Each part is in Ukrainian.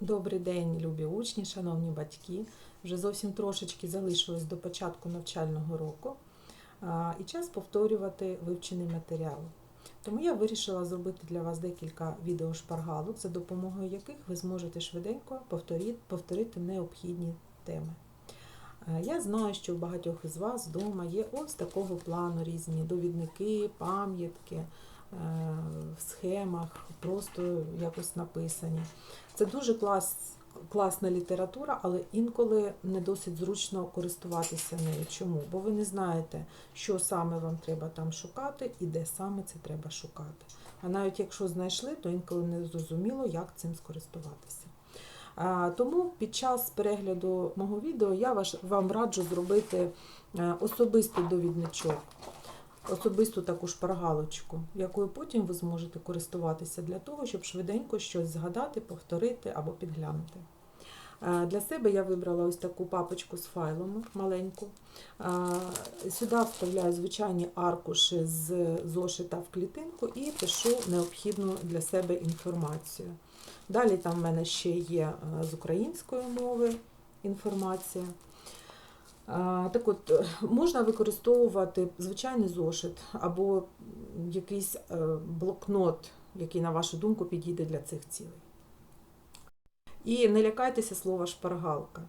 Добрий день, любі учні, шановні батьки. Вже зовсім трошечки залишилось до початку навчального року і час повторювати вивчений матеріал. Тому я вирішила зробити для вас декілька відеошпаргалок, за допомогою яких ви зможете швиденько повторити, необхідні теми. Я знаю, що у багатьох із вас вдома є ось такого плану різні довідники, пам'ятки в схемах, просто якось написані. Це дуже клас, класна література, але інколи не досить зручно користуватися нею. Чому? Бо ви не знаєте, що саме вам треба там шукати і де саме це треба шукати. А навіть якщо знайшли, то інколи не зрозуміло, як цим скористуватися. Тому під час перегляду мого відео я вам раджу зробити е, особистий довідничок, особисту таку шпаргалочку, якою потім ви зможете користуватися для того, щоб швиденько щось згадати, повторити або підглянути. Е, Для себе я вибрала ось таку папочку з файлами маленьку. Е, Сюди вставляю звичайні аркуші з зошита в клітинку і пишу необхідну для себе інформацію. Далі там в мене ще є е, з української мови інформація. Так от, е, можна використовувати звичайний зошит або якийсь е, блокнот, який, на вашу думку, підійде для цих цілей. І не лякайтеся слова шпаргалка,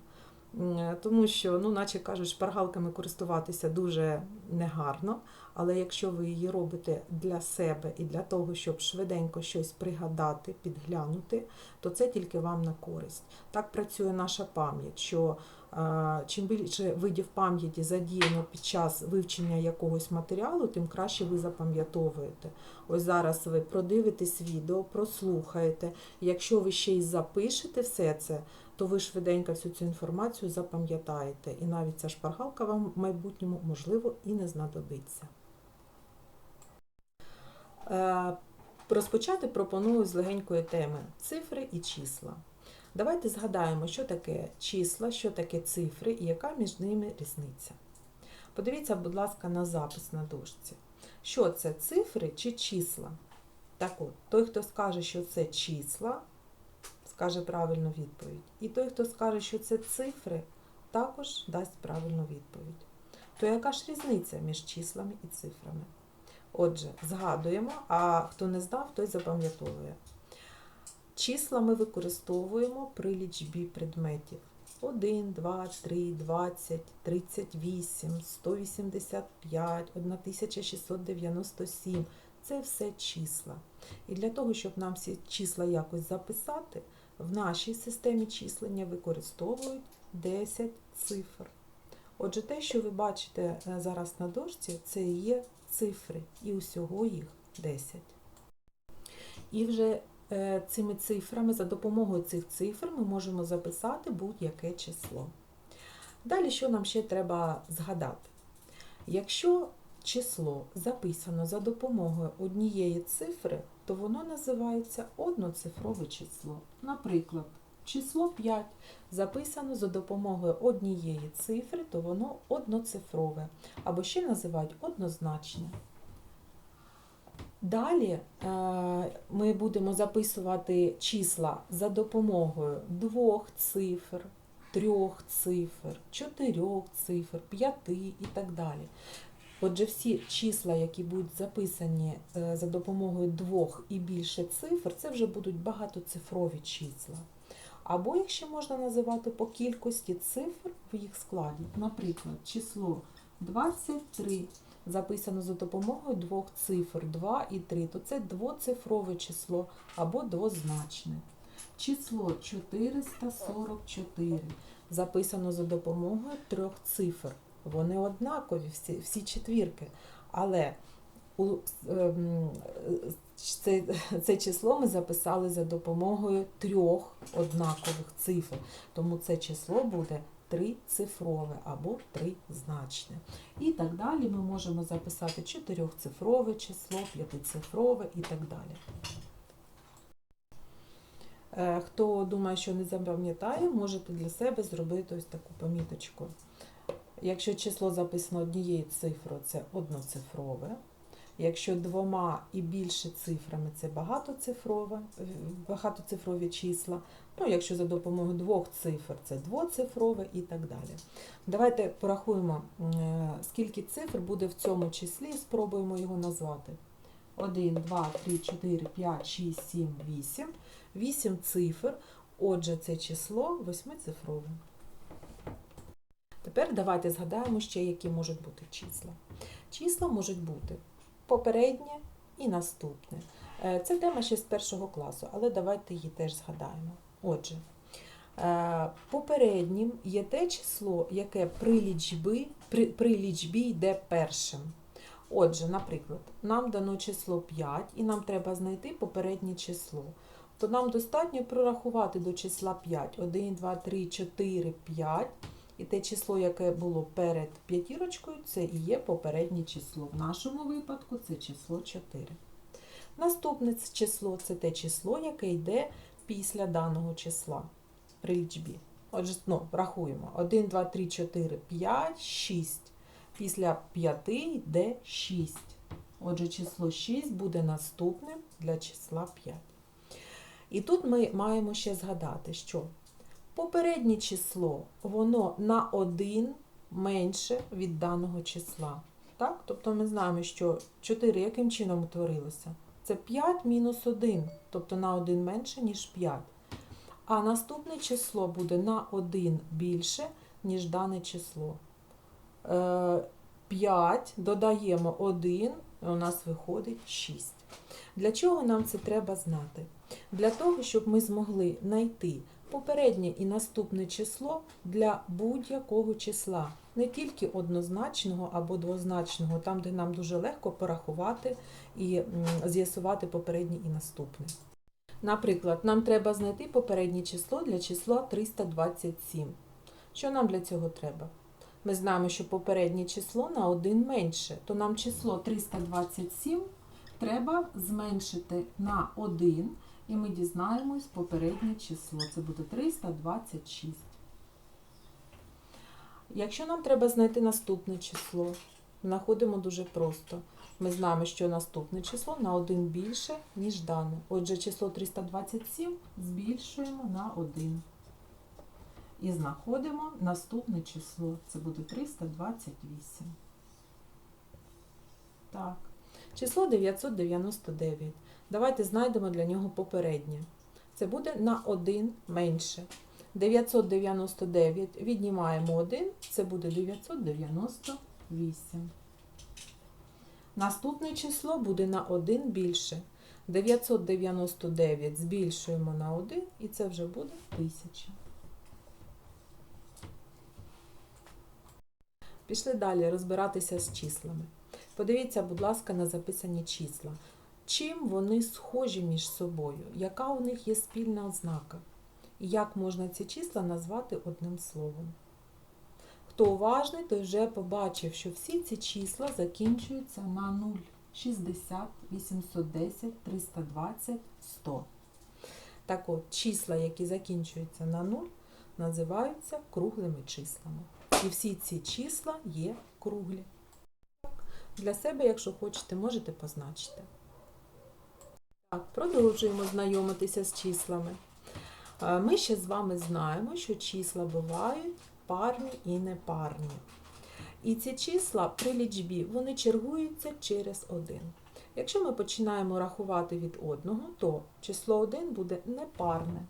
тому що, ну, наче кажуть, шпаргалками користуватися дуже негарно, але якщо ви її робите для себе і для того, щоб швиденько щось пригадати, підглянути, то це тільки вам на користь. Так працює наша пам'ять, що е, чим більше видів пам'яті задіяно під час вивчення якогось матеріалу, тим краще ви запам'ятовуєте. Ось зараз ви продивитесь відео, прослухаєте. Якщо ви ще й запишете все це, то ви швиденько всю цю інформацію запам'ятаєте. І навіть ця шпаргалка вам в майбутньому, можливо, і не знадобиться. Е, Розпочати пропоную з легенької теми цифри і числа. Давайте згадаємо, що таке числа, що таке цифри і яка між ними різниця. Подивіться, будь ласка, на запис на дошці. Що це цифри чи числа? Так от, той, хто скаже, що це числа, скаже правильну відповідь. І той, хто скаже, що це цифри, також дасть правильну відповідь. То яка ж різниця між числами і цифрами? Отже, згадуємо, а хто не знав, той запам'ятовує. Числа ми використовуємо при лічбі предметів. 1, 2, 3, 20, 38, 185, 1697. Це все числа. І для того, щоб нам всі числа якось записати, в нашій системі числення використовують 10 цифр. Отже, те, що ви бачите е, зараз на дошці, це є цифри, і усього їх 10. І вже цими цифрами, за допомогою цих цифр, ми можемо записати будь-яке число. Далі, що нам ще треба згадати? Якщо число записано за допомогою однієї цифри, то воно називається одноцифрове число. Наприклад, число 5 записано за допомогою однієї цифри, то воно одноцифрове, або ще називають однозначне. Далі е, ми будемо записувати числа за допомогою двох цифр, трьох цифр, чотирьох цифр, п'яти і так далі. Отже, всі числа, які будуть записані е, за допомогою двох і більше цифр, це вже будуть багатоцифрові числа. Або їх ще можна називати по кількості цифр в їх складі. Наприклад, число 23 записано за допомогою двох цифр 2 і 3, то це двоцифрове число або двозначне. Число 444 записано за допомогою трьох цифр. Вони однакові, всі, всі четвірки. Але у, ем, це, це число ми записали за допомогою трьох однакових цифр. Тому це число буде трицифрове або тризначне. І так далі ми можемо записати чотирьохцифрове число, п'ятицифрове і так далі. Е, Хто думає, що не запам'ятає, можете для себе зробити ось таку поміточку. Якщо число записано однією цифрою, це одноцифрове. Якщо двома і більше цифрами це багатоцифрове, багатоцифрові числа. Ну, якщо за допомогою двох цифр це двоцифрове і так далі. Давайте порахуємо, е, скільки цифр буде в цьому числі, спробуємо його назвати. 1, 2, 3, 4, 5, 6, 7, 8. 8 цифр. Отже, це число восьмицифрове. Тепер давайте згадаємо ще, які можуть бути числа. Числа можуть бути попереднє і наступне. Е, Це тема ще з першого класу, але давайте її теж згадаємо. Отже, е, попереднім є те число, яке при лічбі, при, при лічбі йде першим. Отже, наприклад, нам дано число 5 і нам треба знайти попереднє число. То нам достатньо прорахувати до числа 5. 1, 2, 3, 4, 5. І те число, яке було перед п'ятірочкою, це і є попереднє число. В нашому випадку це число 4. Наступне число це те число, яке йде після даного числа при лічбі. Отже, ну, рахуємо. 1, 2, 3, 4, 5, 6. Після 5 йде 6. Отже, число 6 буде наступним для числа 5. І тут ми маємо ще згадати, що попереднє число, воно на 1 менше від даного числа. Так? Тобто ми знаємо, що 4 яким чином утворилося? Це 5 мінус 1, тобто на 1 менше, ніж 5. А наступне число буде на 1 більше, ніж дане число. 5 додаємо 1, і у нас виходить 6. Для чого нам це треба знати? Для того, щоб ми змогли знайти попереднє і наступне число для будь-якого числа, не тільки однозначного або двозначного, там, де нам дуже легко порахувати і з'ясувати попереднє і наступне. Наприклад, нам треба знайти попереднє число для числа 327. Що нам для цього треба? Ми знаємо, що попереднє число на 1 менше, то нам число 327 треба зменшити на 1, і ми дізнаємось попереднє число. Це буде 326. Якщо нам треба знайти наступне число, знаходимо дуже просто. Ми знаємо, що наступне число на 1 більше, ніж дане. Отже, число 327 збільшуємо на 1. І знаходимо наступне число. Це буде 328. Так. Число 999. Давайте знайдемо для нього попереднє. Це буде на 1 менше. 999 віднімаємо 1, це буде 998. Наступне число буде на 1 більше. 999 збільшуємо на 1, і це вже буде 1000. Пішли далі розбиратися з числами. Подивіться, будь ласка, на записані числа. Чим вони схожі між собою? Яка у них є спільна ознака? І як можна ці числа назвати одним словом? Хто уважний, той вже побачив, що всі ці числа закінчуються на 0. 60, 810, 320, 100. Так от, числа, які закінчуються на 0, називаються круглими числами. І всі ці числа є круглі. Для себе, якщо хочете, можете позначити. Так, продовжуємо знайомитися з числами. Е, Ми ще з вами знаємо, що числа бувають парні і непарні. І ці числа при лічбі вони чергуються через один. Якщо ми починаємо рахувати від одного, то число 1 буде непарне,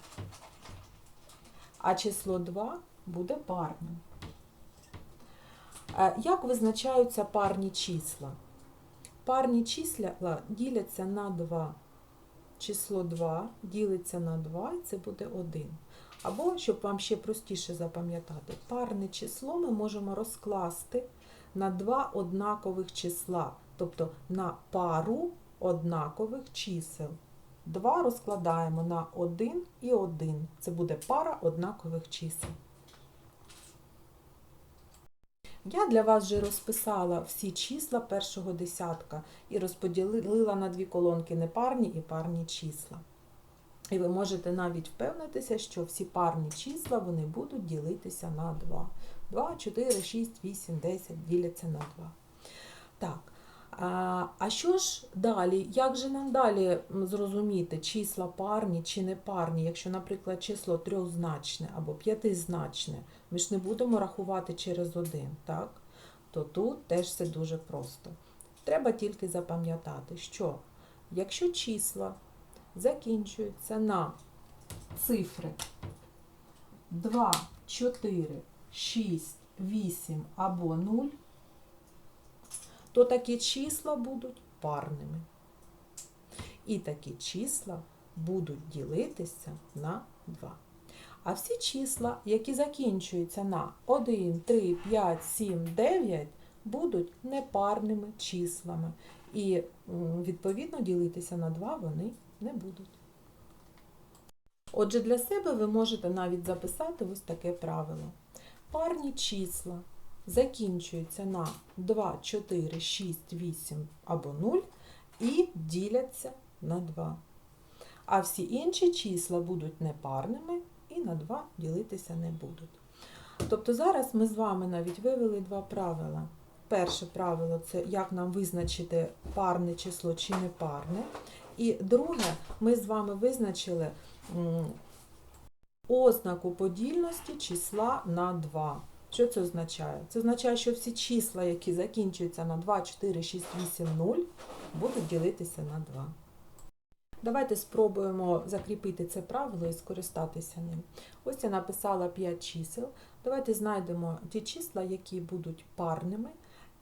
а число 2 буде парним. Е, Як визначаються парні числа? Парні числа діляться на 2. Число 2 ділиться на 2, і це буде 1. Або, щоб вам ще простіше запам'ятати, парне число ми можемо розкласти на два однакових числа, тобто на пару однакових чисел. 2 розкладаємо на 1 і 1. Це буде пара однакових чисел. Я для вас вже розписала всі числа першого десятка і розподілила на дві колонки непарні і парні числа. І ви можете навіть впевнитися, що всі парні числа вони будуть ділитися на 2. 2, 4, 6, 8, 10 діляться на 2. Так, А, що ж далі? Як же нам далі зрозуміти, числа парні чи не парні, якщо, наприклад, число трьохзначне або п'ятизначне, ми ж не будемо рахувати через один, так? То тут теж все дуже просто. Треба тільки запам'ятати, що якщо числа закінчуються на цифри 2, 4, 6, 8 або 0, то такі числа будуть парними. І такі числа будуть ділитися на 2. А всі числа, які закінчуються на 1, 3, 5, 7, 9, будуть непарними числами. І відповідно ділитися на 2 вони не будуть. Отже, для себе ви можете навіть записати ось таке правило. Парні числа закінчуються на 2, 4, 6, 8 або 0 і діляться на 2. А всі інші числа будуть непарними і на 2 ділитися не будуть. Тобто зараз ми з вами навіть вивели два правила. Перше правило це як нам визначити парне число чи непарне. І друге, ми з вами визначили ознаку подільності числа на 2. Що це означає? Це означає, що всі числа, які закінчуються на 2, 4, 6, 8, 0, будуть ділитися на 2. Давайте спробуємо закріпити це правило і скористатися ним. Ось я написала 5 чисел. Давайте знайдемо ті числа, які будуть парними,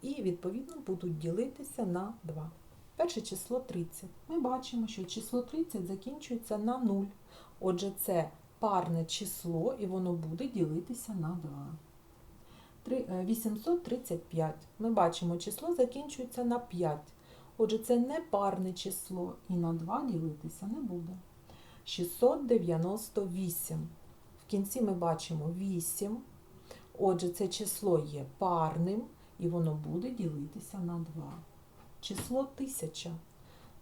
і відповідно будуть ділитися на 2. Перше число 30. Ми бачимо, що число 30 закінчується на 0. Отже, це парне число, і воно буде ділитися на 2. Три- е, 835. Ми бачимо, число закінчується на 5. Отже, це не парне число, і на 2 ділитися не буде. 698. В кінці ми бачимо 8. Отже, це число є парним, і воно буде ділитися на 2. Число 1000.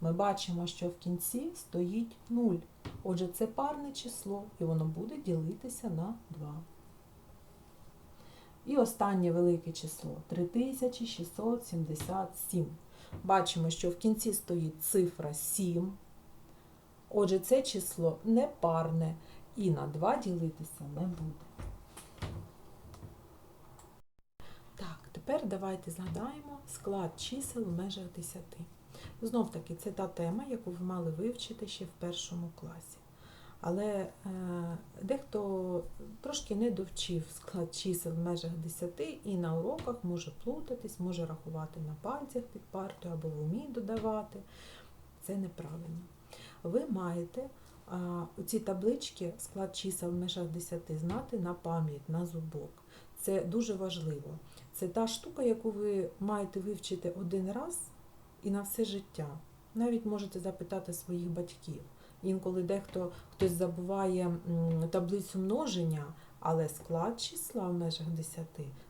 Ми бачимо, що в кінці стоїть 0. Отже, це парне число, і воно буде ділитися на 2. І останнє велике число 3677. Бачимо, що в кінці стоїть цифра 7. Отже, це число не парне і на 2 ділитися не буде. Так, тепер давайте згадаємо склад чисел в межах 10. Знов таки, це та тема, яку ви мали вивчити ще в першому класі. Але е, дехто трошки не довчив склад чисел в межах 10 і на уроках може плутатись, може рахувати на пальцях під партою або в умі додавати. Це неправильно. Ви маєте у ці таблички склад чисел в межах 10 знати на пам'ять, на зубок. Це дуже важливо. Це та штука, яку ви маєте вивчити один раз і на все життя. Навіть можете запитати своїх батьків. Інколи дехто хтось забуває таблицю множення, але склад числа в межах 10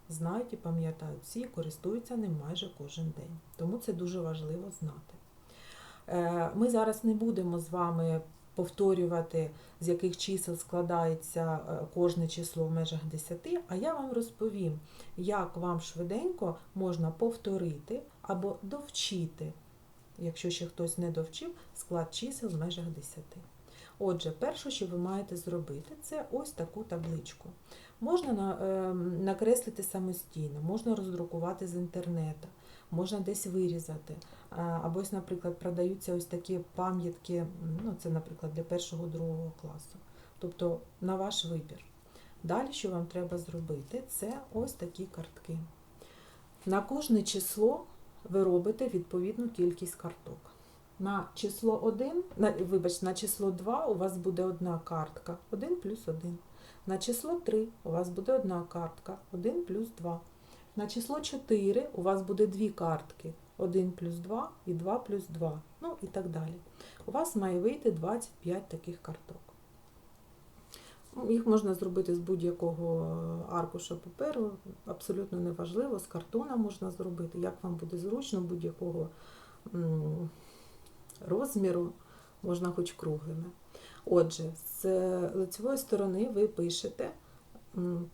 знають і пам'ятають всі, користуються ним майже кожен день. Тому це дуже важливо знати. Е, Ми зараз не будемо з вами повторювати, з яких чисел складається е, кожне число в межах 10, а я вам розповім, як вам швиденько можна повторити або довчити якщо ще хтось не довчив, склад чисел в межах 10. Отже, перше, що ви маєте зробити, це ось таку табличку. Можна е, накреслити самостійно, можна роздрукувати з інтернету, можна десь вирізати. Або, ось, наприклад, продаються ось такі пам'ятки, ну, це, наприклад, для першого-другого класу. Тобто на ваш вибір. Далі, що вам треба зробити, це ось такі картки. На кожне число ви робите відповідну кількість карток. На число 1, на, вибачте, на число 2 у вас буде одна картка, 1 плюс 1. На число 3 у вас буде одна картка, 1 плюс 2. На число 4 у вас буде дві картки, 1 плюс 2 і 2 плюс 2, ну і так далі. У вас має вийти 25 таких карток. Їх можна зробити з будь-якого аркуша паперу, абсолютно неважливо, з картона можна зробити, як вам буде зручно, будь-якого розміру, можна хоч круглими. Отже, з лицевої сторони ви пишете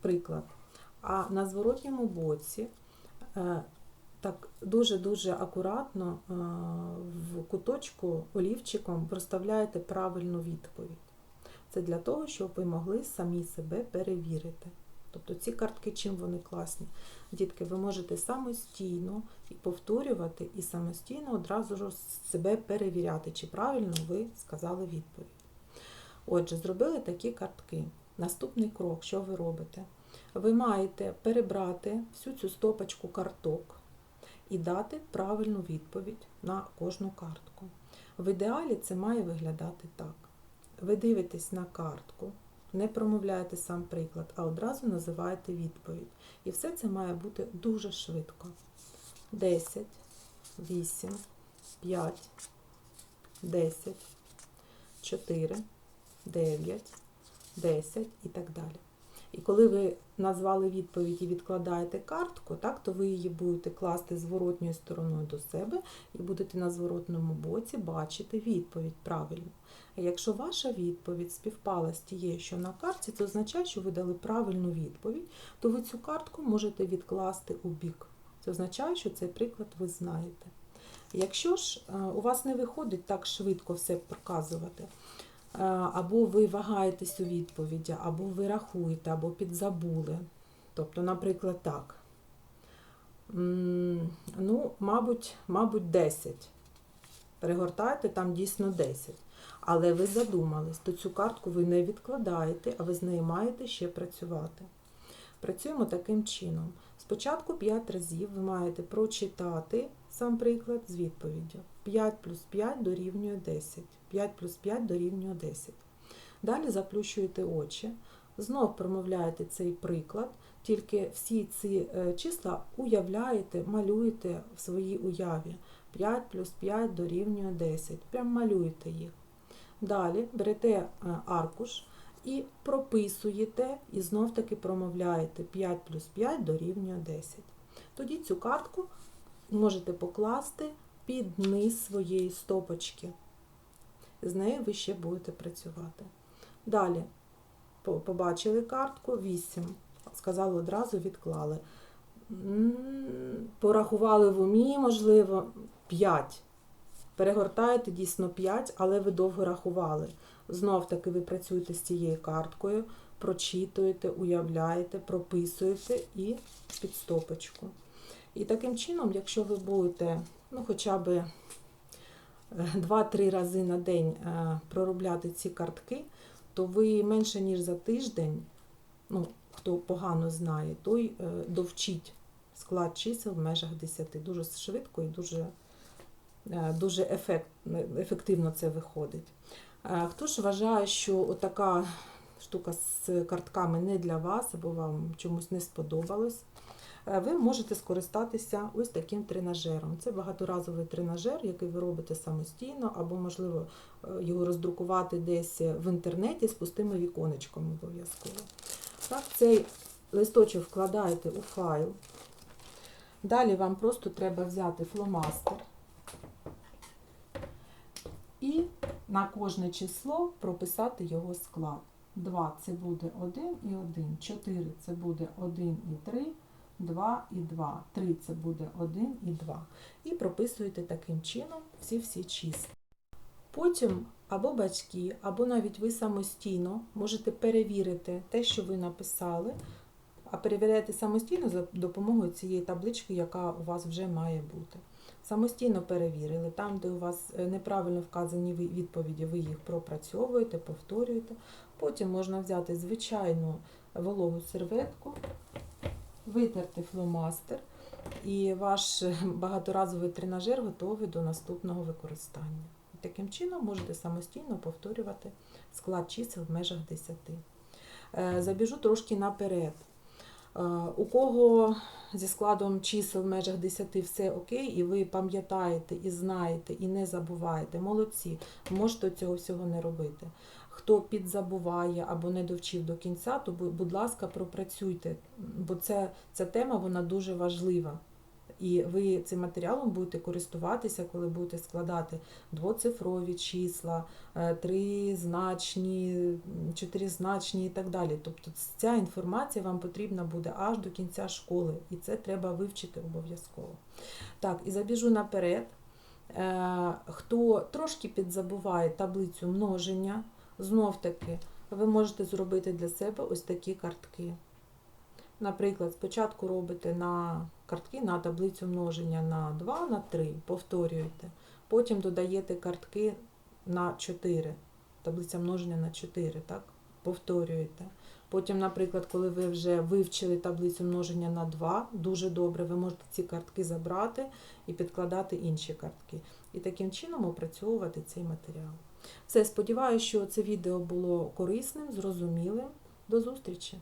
приклад, а на зворотньому боці е, так дуже-дуже акуратно е, в куточку олівчиком проставляєте правильну відповідь. Це для того, щоб ви могли самі себе перевірити. Тобто ці картки, чим вони класні? Дітки, ви можете самостійно і повторювати, і самостійно одразу ж себе перевіряти, чи правильно ви сказали відповідь. Отже, зробили такі картки. Наступний крок, що ви робите? Ви маєте перебрати всю цю стопочку карток і дати правильну відповідь на кожну картку. В ідеалі це має виглядати так. Ви дивитесь на картку, не промовляєте сам приклад, а одразу називаєте відповідь. І все це має бути дуже швидко. 10, 8, 5, 10, 4, 9, 10 і так далі. І коли ви назвали відповідь і відкладаєте картку, так, то ви її будете класти зворотньою стороною до себе і будете на зворотному боці бачити відповідь правильно. А якщо ваша відповідь співпала з тією, що на карті, це означає, що ви дали правильну відповідь, то ви цю картку можете відкласти у бік. Це означає, що цей приклад ви знаєте. Якщо ж е, у вас не виходить так швидко все показувати, е, або ви вагаєтесь у відповіді, або ви рахуєте, або підзабули. Тобто, наприклад, так. Ну, мабуть, мабуть, 10. Перегортаєте, там дійсно 10. Але ви задумались, то цю картку ви не відкладаєте, а ви з нею маєте ще працювати. Працюємо таким чином. Спочатку 5 разів ви маєте прочитати сам приклад з відповіддю. 5 плюс 5 дорівнює 10. 5 плюс 5 дорівнює 10. Далі заплющуєте очі, знов промовляєте цей приклад, тільки всі ці е, числа уявляєте, малюєте в своїй уяві. 5 плюс 5 дорівнює 10. Прям малюєте їх. Далі берете е, аркуш і прописуєте, і знов таки промовляєте 5 плюс 5 дорівнює 10. Тоді цю картку можете покласти під низ своєї стопочки. З нею ви ще будете працювати. Далі побачили картку 8. Сказали одразу, відклали. Порахували в умі, можливо, 5. Перегортаєте дійсно 5, але ви довго рахували. Знов таки ви працюєте з цією карткою, прочитуєте, уявляєте, прописуєте і під стопочку. І таким чином, якщо ви будете ну, хоча б 2-3 рази на день е, проробляти ці картки, то ви менше ніж за тиждень, ну, хто погано знає, той е, довчить склад чисел в межах 10. Дуже швидко і дуже, е, дуже ефект, ефективно це виходить. Е, Хто ж вважає, що така штука з картками не для вас, або вам чомусь не сподобалось, е, ви можете скористатися ось таким тренажером. Це багаторазовий тренажер, який ви робите самостійно, або, можливо, е, його роздрукувати десь в інтернеті з пустими віконечками обов'язково. Так, цей листочок вкладаєте у файл. Далі вам просто треба взяти фломастер і на кожне число прописати його склад. 2 це буде 1 і 1, 4 це буде 1 і 3, 2 і 2, 3 це буде 1 і 2. І прописуєте таким чином всі-всі числа. Потім або батьки, або навіть ви самостійно можете перевірити те, що ви написали, а перевіряєте самостійно за допомогою цієї таблички, яка у вас вже має бути. Самостійно перевірили, там, де у вас е, неправильно вказані відповіді, ви їх пропрацьовуєте, повторюєте. Потім можна взяти звичайну вологу серветку, витерти фломастер, і ваш багаторазовий тренажер готовий до наступного використання. Таким чином можете самостійно повторювати склад чисел в межах 10. Е, Забіжу трошки наперед. Е, У кого зі складом чисел в межах 10 все окей, і ви пам'ятаєте, і знаєте, і не забуваєте, молодці, можете цього всього не робити. Хто підзабуває або не довчив до кінця, то, будь ласка, пропрацюйте, бо це, ця тема вона дуже важлива. І ви цим матеріалом будете користуватися, коли будете складати двоцифрові числа, е, тризначні, чотиризначні і так далі. Тобто ця інформація вам потрібна буде аж до кінця школи, і це треба вивчити обов'язково. Так, і забіжу наперед. Е, Хто трошки підзабуває таблицю множення, знов таки ви можете зробити для себе ось такі картки. Наприклад, спочатку робите на картки на таблицю множення на 2, на 3, повторюєте. Потім додаєте картки на 4, таблиця множення на 4, так? повторюєте. Потім, наприклад, коли ви вже вивчили таблицю множення на 2, дуже добре, ви можете ці картки забрати і підкладати інші картки. І таким чином опрацьовувати цей матеріал. Все, сподіваюся, що це відео було корисним, зрозумілим. До зустрічі!